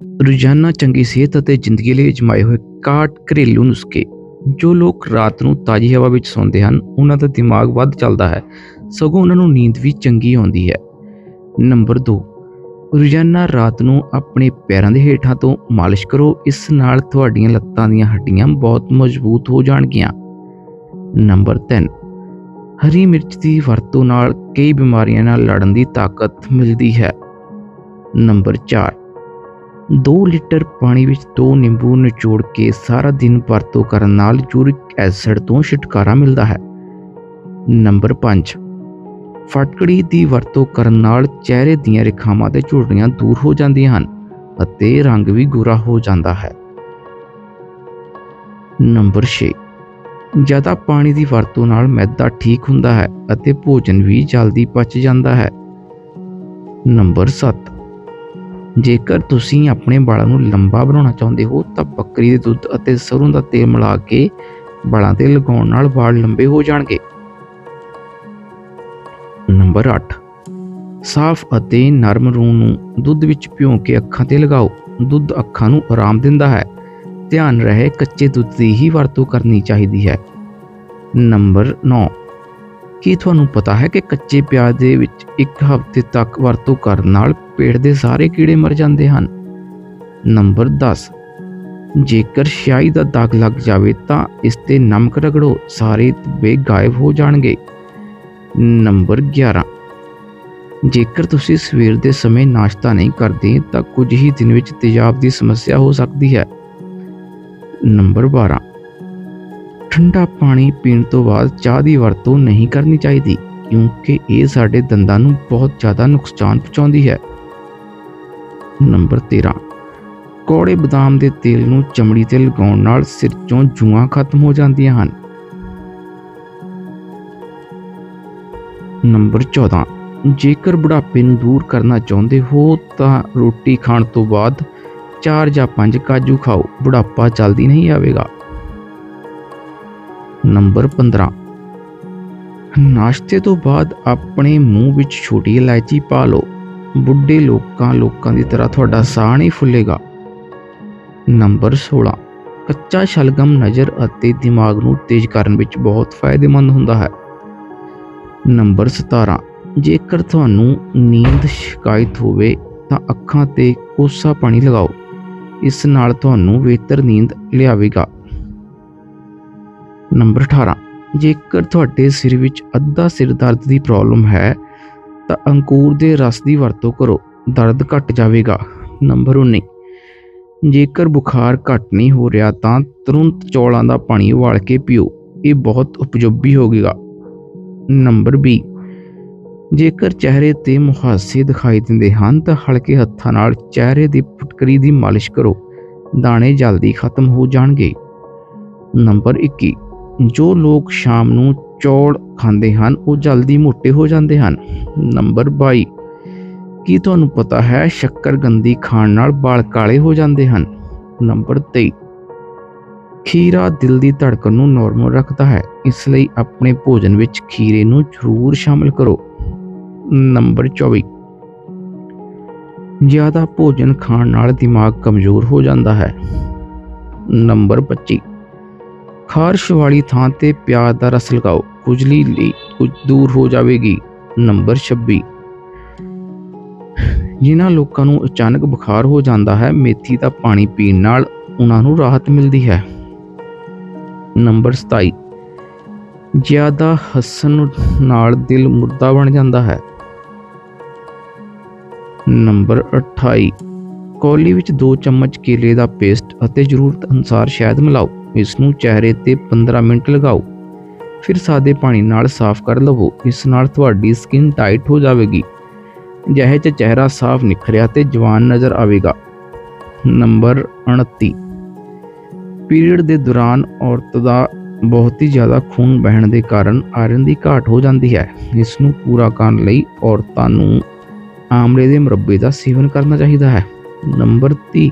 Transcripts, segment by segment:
ਰੋਜ਼ਾਨਾ ਚੰਗੀ ਸਿਹਤ ਅਤੇ ਜ਼ਿੰਦਗੀ ਲਈ ਅਜਮਾਏ ਹੋਏ 61 ਘਰੇਲੂ ਨੁਸਖੇ, ਜੋ ਲੋਕ ਰਾਤ ਨੂੰ ਤਾਜ਼ੀ ਹਵਾ ਵਿੱਚ ਸੌਂਦੇ ਹਨ, ਉਹਨਾਂ ਦਾ ਦਿਮਾਗ ਵੱਧ ਚੱਲਦਾ ਹੈ, ਸਗੋਂ ਉਹਨਾਂ ਨੂੰ ਨੀਂਦ ਵੀ ਚੰਗੀ ਆਉਂਦੀ ਹੈ। ਨੰਬਰ 2 ਰੋਜ਼ਾਨਾ ਰਾਤ ਨੂੰ ਆਪਣੇ ਪੈਰਾਂ ਦੇ ਹੇਠਾਂ ਤੋਂ ਮਾਲਿਸ਼ ਕਰੋ, ਇਸ ਨਾਲ ਤੁਹਾਡੀਆਂ ਲੱਤਾਂ ਦੀਆਂ ਹੱਡੀਆਂ ਬਹੁਤ ਮਜ਼ਬੂਤ ਹੋ ਜਾਣਗੀਆਂ। ਨੰਬਰ 3 ਹਰੀ ਮਿਰਚ ਦੀ ਵਰਤੋਂ ਨਾਲ ਕਈ ਬਿਮਾਰੀਆਂ ਨਾਲ ਲੜਨ ਦੀ ਤਾਕਤ ਮਿਲਦੀ ਹੈ। ਨੰਬਰ 4 2 ਲੀਟਰ ਪਾਣੀ ਵਿੱਚ 2 ਨਿੰਬੂ ਨਿਚੋੜ ਕੇ ਸਾਰਾ ਦਿਨ ਵਰਤੋਂ ਕਰਨ ਨਾਲ ਯੂਰਿਕ ਐਸਿਡ ਤੋਂ ਛੁਟਕਾਰਾ ਮਿਲਦਾ ਹੈ। ਨੰਬਰ 5 ਫਟਕੜੀ ਦੀ ਵਰਤੋਂ ਕਰਨ ਨਾਲ ਚਿਹਰੇ ਦੀਆਂ ਰੇਖਾਵਾਂ ਤੇ ਝੁਰੜੀਆਂ ਦੂਰ ਹੋ ਜਾਂਦੀਆਂ ਹਨ ਅਤੇ ਰੰਗ ਵੀ ਗੋਰਾ ਹੋ ਜਾਂਦਾ ਹੈ। ਨੰਬਰ 6 ਜ਼ਿਆਦਾ ਪਾਣੀ ਦੀ ਵਰਤੋਂ ਨਾਲ ਮੈਦਾ ਠੀਕ ਹੁੰਦਾ ਹੈ ਅਤੇ ਭੋਜਨ ਵੀ ਜਲਦੀ ਪਚ ਜਾਂਦਾ ਹੈ। ਨੰਬਰ 7 ਜੇਕਰ ਤੁਸੀਂ ਆਪਣੇ ਵਾਲਾਂ ਨੂੰ ਲੰਬਾ ਬਣਾਉਣਾ ਚਾਹੁੰਦੇ ਹੋ, ਤਾਂ ਬੱਕਰੀ ਦੇ ਦੁੱਧ ਅਤੇ ਸਰੋਂ ਦਾ ਤੇਲ ਮਿਲਾ ਕੇ ਵਾਲਾਂ ਤੇ ਲਗਾਉਣ ਨਾਲ ਵਾਲ ਲੰਬੇ ਹੋ ਜਾਣਗੇ। ਨੰਬਰ 8 ਸਾਫ਼ ਅਤੇ ਨਰਮ ਰੂਹ ਨੂੰ ਦੁੱਧ ਵਿੱਚ ਭਿਓ ਕੇ ਅੱਖਾਂ ਤੇ ਲਗਾਓ। ਦੁੱਧ ਅੱਖਾਂ ਨੂੰ ਆਰਾਮ ਦਿੰਦਾ ਹੈ। ਧਿਆਨ ਰਹੇ ਕੱਚੇ ਦੁੱਧ ਦੀ ਹੀ ਵਰਤੋਂ ਕਰਨੀ ਚਾਹੀਦੀ ਹੈ। ਨੰਬਰ 9 ਕੀ ਤੁਹਾਨੂੰ ਪਤਾ ਹੈ ਕਿ ਕੱਚੇ ਪਿਆਜ਼ ਦੇ ਵਿੱਚ ਇੱਕ ਹਫ਼ਤੇ ਤੱਕ ਵਰਤੋਂ ਕਰਨ ਨਾਲ ਪੇਟ ਦੇ ਸਾਰੇ ਕੀੜੇ ਮਰ ਜਾਂਦੇ ਹਨ? ਨੰਬਰ 10 ਜੇਕਰ ਸ਼ਿਆਹੀ ਦਾ ਦਾਗ ਲੱਗ ਜਾਵੇ ਤਾਂ ਇਸ ਤੇ ਨਮਕ ਰਗੜੋ, ਸਾਰੇ ਧੱਬੇ ਗਾਇਬ ਹੋ ਜਾਣਗੇ। ਨੰਬਰ 11 ਜੇਕਰ ਤੁਸੀਂ ਸਵੇਰ ਦੇ ਸਮੇਂ ਨਾਸ਼ਤਾ ਨਹੀਂ ਕਰਦੇ ਤਾਂ ਕੁਝ ਹੀ ਦਿਨ ਵਿੱਚ ਤੇਜ਼ਾਬ ਦੀ ਸਮੱਸਿਆ ਹੋ ਸਕਦੀ ਹੈ। ਨੰਬਰ 12 ਠੰਡਾ ਪਾਣੀ ਪੀਣ ਤੋਂ ਬਾਅਦ ਚਾਹ ਦੀ ਵਰਤੋਂ ਨਹੀਂ ਕਰਨੀ ਚਾਹੀਦੀ, ਕਿਉਂਕਿ ਇਹ ਸਾਡੇ ਦੰਦਾਂ ਨੂੰ ਬਹੁਤ ਜ਼ਿਆਦਾ ਨੁਕਸਾਨ ਪਹੁੰਚਾਉਂਦੀ ਹੈ। ਨੰਬਰ 13 ਕੋੜੇ ਬਦਾਮ ਦੇ ਤੇਲ ਨੂੰ ਚਮੜੀ ਤੇ ਲਗਾਉਣ ਨਾਲ ਸਿਰ 'ਚੋਂ ਜੂਆਂ ਖਤਮ ਹੋ ਜਾਂਦੀਆਂ ਹਨ। ਨੰਬਰ 14 ਜੇਕਰ ਬੁਢਾਪੇ ਨੂੰ ਦੂਰ ਕਰਨਾ ਚਾਹੁੰਦੇ ਹੋ ਤਾਂ ਰੋਟੀ ਖਾਣ ਤੋਂ ਬਾਅਦ 4 ਜਾਂ 5 ਕਾਜੂ ਖਾਓ, ਬੁਢਾਪਾ ਜਲਦੀ ਨਹੀਂ ਆਵੇਗਾ। ਨੰਬਰ 15 ਨਾਸ਼ਤੇ ਤੋਂ ਬਾਅਦ ਆਪਣੇ ਮੂੰਹ ਵਿੱਚ ਛੋਟੀ ਇਲਾਇਚੀ ਪਾ ਲਓ। ਬੁੱਢੇ ਲੋਕਾਂ ਲੋਕਾਂ ਦੀ ਤਰ੍ਹਾਂ ਤੁਹਾਡਾ ਸਾਹ ਨਹੀਂ ਫੁੱਲੇਗਾ। ਨੰਬਰ 16 ਕੱਚਾ ਸ਼ਲਗਮ ਨਜ਼ਰ ਅਤੇ ਦਿਮਾਗ ਨੂੰ ਤੇਜ਼ ਕਰਨ ਵਿੱਚ ਬਹੁਤ ਫਾਇਦੇਮੰਦ ਹੁੰਦਾ ਹੈ। ਨੰਬਰ 17 ਜੇਕਰ ਤੁਹਾਨੂੰ ਨੀਂਦ ਸ਼ਿਕਾਇਤ ਹੋਵੇ ਤਾਂ ਅੱਖਾਂ ਤੇ ਕੋਸਾ ਪਾਣੀ ਲਗਾਓ। ਇਸ ਨਾਲ ਤੁਹਾਨੂੰ ਬਿਹਤਰ ਨੀਂਦ ਲਿਆਵੇਗਾ। ਨੰਬਰ 18 ਜੇਕਰ ਤੁਹਾਡੇ ਸਿਰ ਵਿੱਚ ਅੱਧਾ ਸਿਰ ਦਰਦ ਦੀ ਪ੍ਰੋਬਲਮ ਹੈ, ਤਾਂ ਅੰਕੂਰ ਦੇ ਰਸ ਦੀ ਵਰਤੋਂ ਕਰੋ। ਦਰਦ ਘਟ ਜਾਵੇਗਾ। ਨੰਬਰ 19 ਜੇਕਰ ਬੁਖਾਰ ਘਟ ਨਹੀਂ ਹੋ ਰਿਹਾ, ਤਾਂ ਤੁਰੰਤ ਚੌਲਾਂ ਦਾ ਪਾਣੀ ਉਬਾਲ ਕੇ ਪੀਓ। ਇਹ ਬਹੁਤ ਉਪਯੋਗੀ ਹੋਵੇਗਾ। ਨੰਬਰ 20 ਜੇਕਰ ਚਿਹਰੇ ਤੇ ਮੁਹਾਸੇ ਦਿਖਾਈ ਦਿੰਦੇ ਹਨ, ਤਾਂ ਹਲਕੇ ਹੱਥਾਂ ਨਾਲ ਚਿਹਰੇ ਦੀ ਫੁਟਕਰੀ ਦੀ ਮਾਲਿਸ਼ ਕਰੋ। ਦਾਣੇ ਜਲਦੀ ਖਤਮ ਹੋ ਜਾਣਗੇ। ਨੰਬਰ 21 ਜੋ ਲੋਕ ਸ਼ਾਮ ਨੂੰ ਚੌੜ ਖਾਂਦੇ ਹਨ, ਉਹ ਜਲਦੀ ਮੋਟੇ ਹੋ ਜਾਂਦੇ ਹਨ। ਨੰਬਰ 22 ਕੀ ਤੁਹਾਨੂੰ ਪਤਾ ਹੈ ਸ਼ੱਕਰ ਗੰਦੀ ਖਾਣ ਨਾਲ ਵਾਲ ਕਾਲੇ ਹੋ ਜਾਂਦੇ ਹਨ? ਨੰਬਰ 23 ਖੀਰਾ ਦਿਲ ਦੀ ਧੜਕਣ ਨੂੰ ਨਾਰਮਲ ਰੱਖਦਾ ਹੈ, ਇਸ ਲਈ ਆਪਣੇ ਭੋਜਨ ਵਿੱਚ ਖੀਰੇ ਨੂੰ ਜ਼ਰੂਰ ਸ਼ਾਮਿਲ ਕਰੋ। ਨੰਬਰ 24 ਜ਼ਿਆਦਾ ਭੋਜਨ ਖਾਣ ਨਾਲ ਦਿਮਾਗ ਕਮਜ਼ੋਰ ਹੋ ਜਾਂਦਾ ਹੈ। ਨੰਬਰ 25 ਖਾਰਸ਼ ਵਾਲੀ ਥਾਂ ਤੇ ਪਿਆਜ਼ ਦਾ ਰਸ ਲਗਾਓ। ਖੁਜਲੀ ਲਈ ਕੁਝ ਦੂਰ ਹੋ ਜਾਵੇਗੀ। ਨੰਬਰ 26 ਜਿਨ੍ਹਾਂ ਲੋਕਾਂ ਨੂੰ ਅਚਾਨਕ ਬੁਖਾਰ ਹੋ ਜਾਂਦਾ ਹੈ, ਮੇਥੀ ਦਾ ਪਾਣੀ ਪੀਣ ਨਾਲ ਉਹਨਾਂ ਨੂੰ ਰਾਹਤ ਮਿਲਦੀ ਹੈ। ਨੰਬਰ 27 ਜ਼ਿਆਦਾ ਹੱਸਣ ਨਾਲ ਦਿਲ ਮੁਰਦਾ ਬਣ ਜਾਂਦਾ ਹੈ। ਨੰਬਰ 28 ਕੌਲੀ ਵਿੱਚ 2 ਚਮਚ ਕੇਲੇ ਦਾ ਪੇਸਟ ਅਤੇ ਜ਼ਰੂਰਤ ਅਨੁਸਾਰ ਸ਼ਹਿਦ ਮਿਲਾਓ। ਇਸ ਨੂੰ ਚਿਹਰੇ ਤੇ 15 ਮਿੰਟ ਲਗਾਓ। ਫਿਰ ਸਾਦੇ ਪਾਣੀ ਨਾਲ ਸਾਫ਼ ਕਰ ਲਵੋ। ਇਸ ਨਾਲ ਤੁਹਾਡੀ ਸਕਿਨ ਟਾਈਟ ਹੋ ਜਾਵੇਗੀ। ਜਿਹੇ ਚ ਚਿਹਰਾ ਸਾਫ਼ ਨਿਖਰਿਆ ਤੇ ਜਵਾਨ ਨਜ਼ਰ ਆਵੇਗਾ। ਨੰਬਰ 29 ਪੀਰੀਅਡ ਦੇ ਦੌਰਾਨ ਔਰਤ ਦਾ ਬਹੁਤ ਹੀ ਜ਼ਿਆਦਾ ਖੂਨ ਵਹਿਣ ਦੇ ਕਾਰਨ ਆਇਰਨ ਦੀ ਘਾਟ ਹੋ ਜਾਂਦੀ ਹੈ। ਇਸ ਨੂੰ ਪੂਰਾ ਕਰਨ ਲਈ ਔਰਤਾਂ ਨੂੰ ਆਮਲੇ ਦੇ ਮੁਰੱਬੇ ਦਾ ਸੇਵਨ ਕਰਨਾ ਚਾਹੀਦਾ ਹੈ। ਨੰਬਰ 30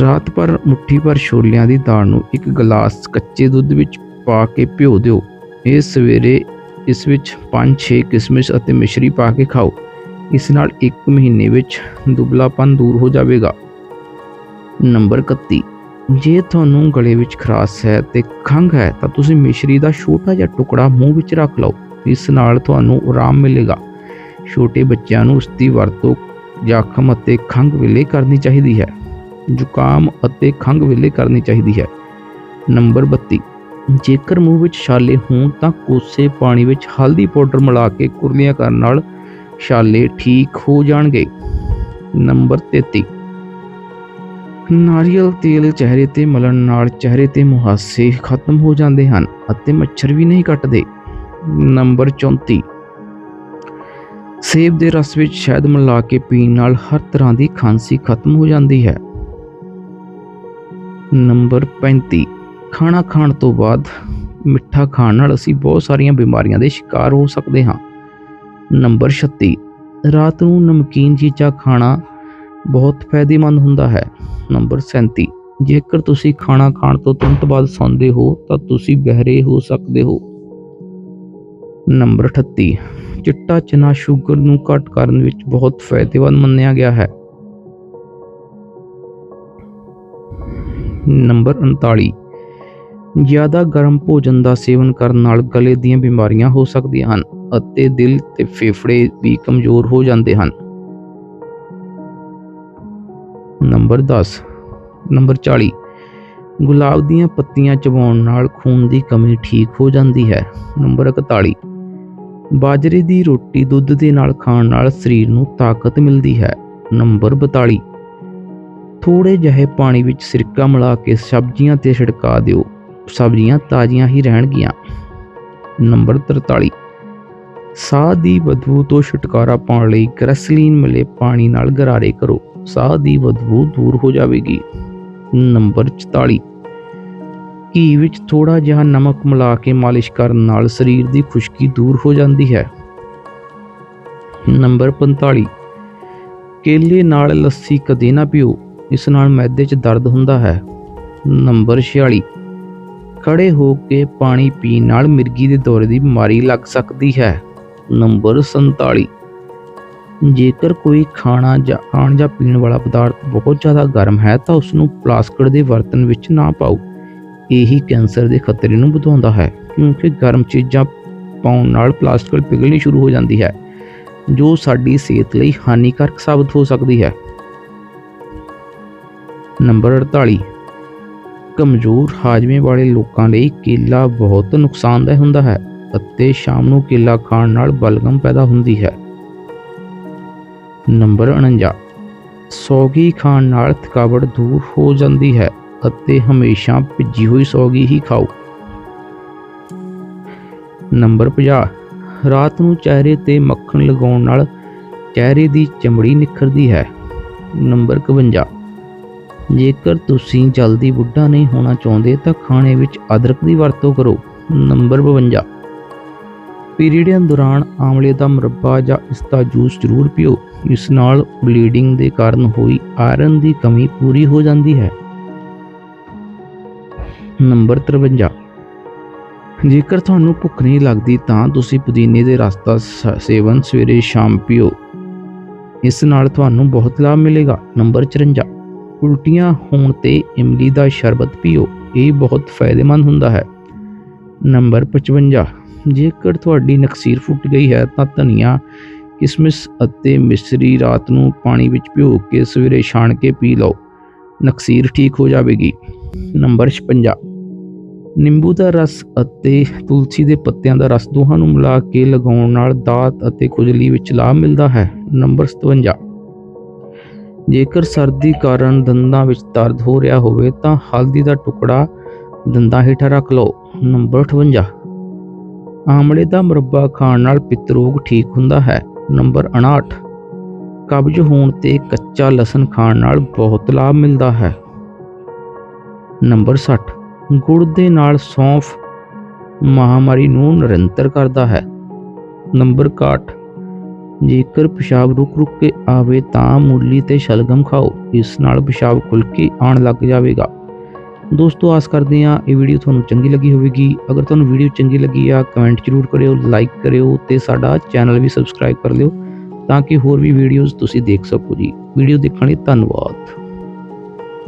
ਰਾਤ ਭਰ ਮੁੱਠੀ ਭਰ ਛੋਲਿਆਂ ਦੀ ਦਾਲ ਨੂੰ ਇੱਕ ਗਲਾਸ ਕੱਚੇ ਦੁੱਧ ਵਿੱਚ ਪਾ ਕੇ ਭਿਓ ਦਿਓ। ਇਹ ਸਵੇਰੇ ਇਸ ਵਿੱਚ 5-6 ਕਿਸਮਿਸ ਅਤੇ ਮਿਸ਼ਰੀ ਪਾ ਕੇ ਖਾਓ। ਇਸ ਨਾਲ 1 ਮਹੀਨੇ ਵਿੱਚ ਦੁਬਲਾਪਨ ਦੂਰ ਹੋ ਜਾਵੇਗਾ। ਨੰਬਰ 31 ਜੇ ਤੁਹਾਨੂੰ ਗਲੇ ਵਿੱਚ ਖਰਾਸ਼ ਹੈ ਤੇ ਖੰਘ ਹੈ ਤਾਂ ਤੁਸੀਂ ਮਿਸ਼ਰੀ ਦਾ ਛੋਟਾ ਜਿਹਾ ਟੁਕੜਾ ਮੂੰਹ ਵਿੱਚ ਰੱਖ ਲਓ। ਇਸ ਨਾਲ ਤੁਹਾਨੂੰ ਆਰਾਮ ਮਿਲੇਗਾ। ਛੋਟੇ ਬੱਚਿਆਂ ਨੂੰ ਉਸ ਦੀ ਵਰਤੋਂ ਜ਼ਖਮ ਅਤੇ ਖੰਘ ਵੇਲੇ ਕਰਨੀ ਚਾਹੀਦੀ ਹੈ। ਜ਼ੁਕਾਮ ਅਤੇ ਖੰਘ ਵੇਲੇ ਕਰਨੀ ਚਾਹੀਦੀ ਹੈ। ਨੰਬਰ 32 ਜੇਕਰ ਮੂੰਹ ਵਿੱਚ ਛਾਲੇ ਹੋਣ ਤਾਂ ਕੋਸੇ ਪਾਣੀ ਵਿੱਚ ਹਲਦੀ ਪਾਊਡਰ ਮਿਲਾ ਕੇ ਕੁਰਲੀਆਂ ਕਰਨ ਨਾਲ ਛਾਲੇ ਠੀਕ ਹੋ ਜਾਣਗੇ। ਨੰਬਰ 33 ਨਾਰੀਅਲ ਤੇਲ ਚਿਹਰੇ ਤੇ ਮਲਣ ਨਾਲ ਚਿਹਰੇ ਤੇ ਮੁਹਾਸੇ ਖਤਮ ਹੋ ਜਾਂਦੇ ਹਨ ਅਤੇ ਮੱਛਰ ਵੀ ਨਹੀਂ ਕੱਟਦੇ। ਨੰਬਰ 34 ਸੇਬ ਦੇ ਰਸ ਵਿੱਚ ਸ਼ਹਿਦ ਮਿਲਾ ਕੇ ਪੀਣ ਨਾਲ ਹਰ ਤਰ੍ਹਾਂ ਦੀ ਖਾਂਸੀ ਖਤਮ ਹੋ ਜਾਂਦੀ ਹੈ। ਨੰਬਰ 35 ਖਾਣਾ ਖਾਣ ਤੋਂ ਬਾਅਦ ਮਿੱਠਾ ਖਾਣ ਨਾਲ ਅਸੀਂ ਬਹੁਤ ਸਾਰੀਆਂ ਬਿਮਾਰੀਆਂ ਦੇ ਸ਼ਿਕਾਰ ਹੋ ਸਕਦੇ ਹਾਂ। ਨੰਬਰ 36 ਰਾਤ ਨੂੰ ਨਮਕੀਨ ਚੀਜ਼ਾਂ ਖਾਣਾ ਬਹੁਤ ਫਾਇਦੇਮੰਦ ਹੁੰਦਾ ਹੈ। ਨੰਬਰ 37 ਜੇਕਰ ਤੁਸੀਂ ਖਾਣਾ ਖਾਣ ਤੋਂ ਤੁਰੰਤ ਬਾਅਦ ਸੌਂਦੇ ਹੋ, ਤਾਂ ਤੁਸੀਂ ਬਹਿਰੇ ਹੋ ਸਕਦੇ ਹੋ। ਨੰਬਰ 38 ਚਿੱਟਾ ਚਨਾ ਸ਼ੂਗਰ ਨੂੰ ਘੱਟ ਕਰਨ ਵਿੱਚ ਬਹੁਤ ਫਾਇਦੇਮੰਦ ਮੰਨਿਆ ਗਿਆ ਹੈ। ਨੰਬਰ 39 ਜ਼ਿਆਦਾ ਗਰਮ ਭੋਜਨ ਦਾ ਸੇਵਨ ਕਰਨ ਨਾਲ ਗਲੇ ਦੀਆਂ ਬਿਮਾਰੀਆਂ ਹੋ ਸਕਦੀਆਂ ਹਨ ਅਤੇ ਦਿਲ ਤੇ ਫੇਫੜੇ ਵੀ ਕਮਜ਼ੋਰ ਹੋ ਜਾਂਦੇ ਹਨ। ਨੰਬਰ 10 ਨੰਬਰ 40 ਗੁਲਾਬ ਦੀਆਂ ਪੱਤੀਆਂ ਚਬਾਉਣ ਨਾਲ ਖੂਨ ਦੀ ਕਮੀ ਠੀਕ ਹੋ ਜਾਂਦੀ ਹੈ। ਨੰਬਰ 41 ਬਾਜਰੇ ਦੀ ਰੋਟੀ ਦੁੱਧ ਦੇ ਨਾਲ ਖਾਣ ਨਾਲ ਸਰੀਰ ਨੂੰ ਤਾਕਤ ਮਿਲਦੀ ਹੈ। ਨੰਬਰ 42 ਥੋੜੇ ਜਿਹੇ ਪਾਣੀ ਵਿੱਚ ਸਿਰਕਾ ਮਿਲਾ ਕੇ ਸਬਜ਼ੀਆਂ ਤੇ ਛਿੜਕਾ ਦਿਓ। ਸਬਜ਼ੀਆਂ ਤਾਜ਼ੀਆਂ ਹੀ ਰਹਿਣਗੀਆਂ। ਨੰਬਰ 43 ਸਾਹ ਦੀ ਬਦਬੂ ਤੋਂ ਛੁਟਕਾਰਾ ਪਾਉਣ ਲਈ ਗ੍ਰੈਸਲੀਨ ਮਿਲੇ ਪਾਣੀ ਨਾਲ ਗਰਾਰੇ ਕਰੋ। ਸਾਹ ਦੀ ਬਦਬੂ ਦੂਰ ਹੋ ਜਾਵੇਗੀ। ਨੰਬਰ 44 ਘੀ ਵਿੱਚ ਥੋੜਾ ਜਿਹਾ ਨਮਕ ਮਿਲਾ ਕੇ ਮਾਲਿਸ਼ ਕਰਨ ਨਾਲ ਸਰੀਰ ਦੀ ਖੁਸ਼ਕੀ ਦੂਰ ਹੋ ਜਾਂਦੀ ਹੈ। ਨੰਬਰ 45 ਕੇਲੇ ਨਾਲ ਲੱਸੀ ਕਦੇ ਨਾ ਪੀਓ। ਇਸ ਨਾਲ ਮੈਦੇ 'ਚ ਦਰਦ ਹੁੰਦਾ ਹੈ। ਨੰਬਰ 46 ਖੜੇ ਹੋ ਕੇ ਪਾਣੀ ਪੀਣ ਨਾਲ ਮਿਰਗੀ ਦੇ ਦੌਰੇ ਦੀ ਬਿਮਾਰੀ ਲੱਗ ਸਕਦੀ ਹੈ। ਨੰਬਰ 47 ਜੇਕਰ ਕੋਈ ਖਾਣਾ ਜਾਂ ਖਾਣ ਜਾਂ ਪੀਣ ਵਾਲਾ ਪਦਾਰਥ ਬਹੁਤ ਜ਼ਿਆਦਾ ਗਰਮ ਹੈ ਤਾਂ ਉਸ ਨੂੰ ਪਲਾਸਟਿਕ ਦੇ ਬਰਤਨ ਵਿੱਚ ਨਾ ਪਾਓ। ਇਹੀ ਕੈਂਸਰ ਦੇ ਖਤਰੇ ਨੂੰ ਵਧਾਉਂਦਾ ਹੈ, ਕਿਉਂਕਿ ਗਰਮ ਚੀਜ਼ਾਂ ਪਾਉਣ ਨਾਲ ਪਲਾਸਟਿਕ ਪਿਘਲਣੀ ਸ਼ੁਰੂ ਹੋ ਜਾਂਦੀ ਹੈ, ਜੋ ਸਾਡੀ ਸਿਹਤ ਲਈ ਹਾਨੀਕਾਰਕ ਸਾਬਤ ਹੋ ਸਕਦੀ ਹੈ। ਨੰਬਰ 48 ਕਮਜ਼ੋਰ ਹਾਜ਼ਮੇ ਵਾਲੇ ਲੋਕਾਂ ਲਈ ਕੇਲਾ ਬਹੁਤ ਨੁਕਸਾਨਦਾਇਕ ਹੁੰਦਾ ਹੈ ਅਤੇ ਸ਼ਾਮ ਨੂੰ ਕੇਲਾ ਖਾਣ ਨਾਲ ਬਲਗਮ ਪੈਦਾ ਹੁੰਦੀ ਹੈ। ਨੰਬਰ 49 ਸੌਗੀ ਖਾਣ ਨਾਲ ਥਕਾਵਟ ਦੂਰ ਹੋ ਜਾਂਦੀ ਹੈ ਅਤੇ ਹਮੇਸ਼ਾ ਭਿੱਜੀ ਹੋਈ ਸੌਗੀ ਹੀ ਖਾਓ। ਨੰਬਰ 50 ਰਾਤ ਨੂੰ ਚਿਹਰੇ ਤੇ ਮੱਖਣ ਲਗਾਉਣ ਨਾਲ ਚਿਹਰੇ ਦੀ ਚਮੜੀ ਨਿਖਰਦੀ ਹੈ। ਨੰਬਰ 51 ਜੇਕਰ ਤੁਸੀਂ ਜਲਦੀ ਬੁੱਢਾ ਨਹੀਂ ਹੋਣਾ ਚਾਹੁੰਦੇ ਤਾਂ ਖਾਣੇ ਵਿੱਚ ਅਦਰਕ ਦੀ ਵਰਤੋਂ ਕਰੋ। ਨੰਬਰ 52 ਪੀਰੀਅਡਾਂ ਦੌਰਾਨ ਆਮਲੇ ਦਾ ਮੁਰੱਬਾ ਜਾਂ ਇਸ ਦਾ ਜੂਸ ਜ਼ਰੂਰ ਪੀਓ। ਇਸ ਨਾਲ ਬਲੀਡਿੰਗ ਦੇ ਕਾਰਨ ਹੋਈ ਆਇਰਨ ਦੀ ਕਮੀ ਪੂਰੀ ਹੋ ਜਾਂਦੀ ਹੈ। ਨੰਬਰ 53 ਜੇਕਰ ਤੁਹਾਨੂੰ ਭੁੱਖ ਨਹੀਂ ਲੱਗਦੀ ਤਾਂ ਤੁਸੀਂ ਪੁਦੀਨੇ ਦੇ ਰਸ ਦਾ ਸ- ਸੇਵਨ ਸਵੇਰੇ ਸ਼ਾਮ ਪੀਓ। ਇਸ ਨਾਲ ਤੁਹਾਨੂੰ ਬਹੁਤ ਲਾਭ ਮਿਲੇਗਾ। ਨੰਬਰ 54 ਉਲਟੀਆਂ ਹੋਣ ਤੇ ਇਮਲੀ ਦਾ ਸ਼ਰਬਤ ਪੀਓ, ਇਹ ਬਹੁਤ ਫਾਇਦੇਮੰਦ ਹੁੰਦਾ ਹੈ। ਨੰਬਰ 55 ਜੇਕਰ ਤੁਹਾਡੀ ਨਕਸੀਰ ਫੁੱਟ ਗਈ ਹੈ ਤਾਂ ਧਨੀਆ, ਕਿਸਮਿਸ ਅਤੇ ਮਿਸਰੀ ਰਾਤ ਨੂੰ ਪਾਣੀ ਵਿੱਚ ਭਿਓ ਕੇ ਸਵੇਰੇ ਛਾਣ ਕੇ ਪੀ ਲਓ। ਨਕਸੀਰ ਠੀਕ ਹੋ ਜਾਵੇਗੀ। ਨੰਬਰ 56 ਨਿੰਬੂ ਦਾ ਰਸ ਅਤੇ ਤੁਲਸੀ ਦੇ ਪੱਤਿਆਂ ਦਾ ਰਸ ਦੋਹਾਂ ਨੂੰ ਮਿਲਾ ਕੇ ਲਗਾਉਣ ਨਾਲ ਦਾਤ ਅਤੇ ਖੁਜਲੀ ਵਿੱਚ ਲਾਭ ਮਿਲਦਾ ਹੈ। ਨੰਬਰ 57 ਜੇਕਰ ਸਰਦੀ ਕਾਰਨ ਦੰਦਾਂ ਵਿੱਚ ਦਰਦ ਹੋ ਰਿਹਾ ਹੋਵੇ ਤਾਂ ਹਲਦੀ ਦਾ ਟੁਕੜਾ ਦੰਦਾਂ ਹੇਠਾਂ ਰੱਖ ਲਓ। ਨੰਬਰ 58 ਆਮਲੇ ਦਾ ਮੁਰੱਬਾ ਖਾਣ ਨਾਲ ਪਿੱਤ ਰੋਗ ਠੀਕ ਹੁੰਦਾ ਹੈ। ਨੰਬਰ 59 ਕਬਜ਼ ਹੋਣ ਤੇ ਕੱਚਾ ਲਸਣ ਖਾਣ ਨਾਲ ਬਹੁਤ ਲਾਭ ਮਿਲਦਾ ਹੈ। ਨੰਬਰ 60 ਗੁੜ ਦੇ ਨਾਲ ਸੌਂਫ ਮਹਾਮਾਰੀ ਨੂੰ ਨਿਰੰਤਰ ਕਰਦਾ ਹੈ। ਨੰਬਰ 61 ਜੇਕਰ ਪਿਸ਼ਾਬ ਰੁਕ ਰੁਕ ਕੇ ਆਵੇ ਤਾਂ ਮੂਲੀ ਤੇ ਸ਼ਲਗਮ ਖਾਓ, ਇਸ ਨਾਲ ਪਿਸ਼ਾਬ ਖੁੱਲ ਕੇ ਆਉਣ ਲੱਗ ਜਾਵੇਗਾ। ਦੋਸਤੋ, ਆਸ ਕਰਦੇ ਹਾਂ ਇਹ ਵੀਡੀਓ ਤੁਹਾਨੂੰ ਚੰਗੀ ਲੱਗੀ ਹੋਵੇਗੀ। ਅਗਰ ਤੁਹਾਨੂੰ ਵੀਡੀਓ ਚੰਗੀ ਲੱਗੀ ਆ, ਕਮੈਂਟ ਜ਼ਰੂਰ ਕਰਿਓ, ਲਾਈਕ ਕਰਿਓ ਤੇ ਸਾਡਾ ਚੈਨਲ ਵੀ ਸਬਸਕ੍ਰਾਈਬ ਕਰ ਲਿਓ ਤਾਂ ਕਿ ਹੋਰ ਵੀ ਵੀਡੀਓਜ਼ ਤੁਸੀਂ ਦੇਖ ਸਕੋ ਜੀ। ਵੀਡੀਓ ਦੇਖਣ ਲਈ ਧੰਨਵਾਦ।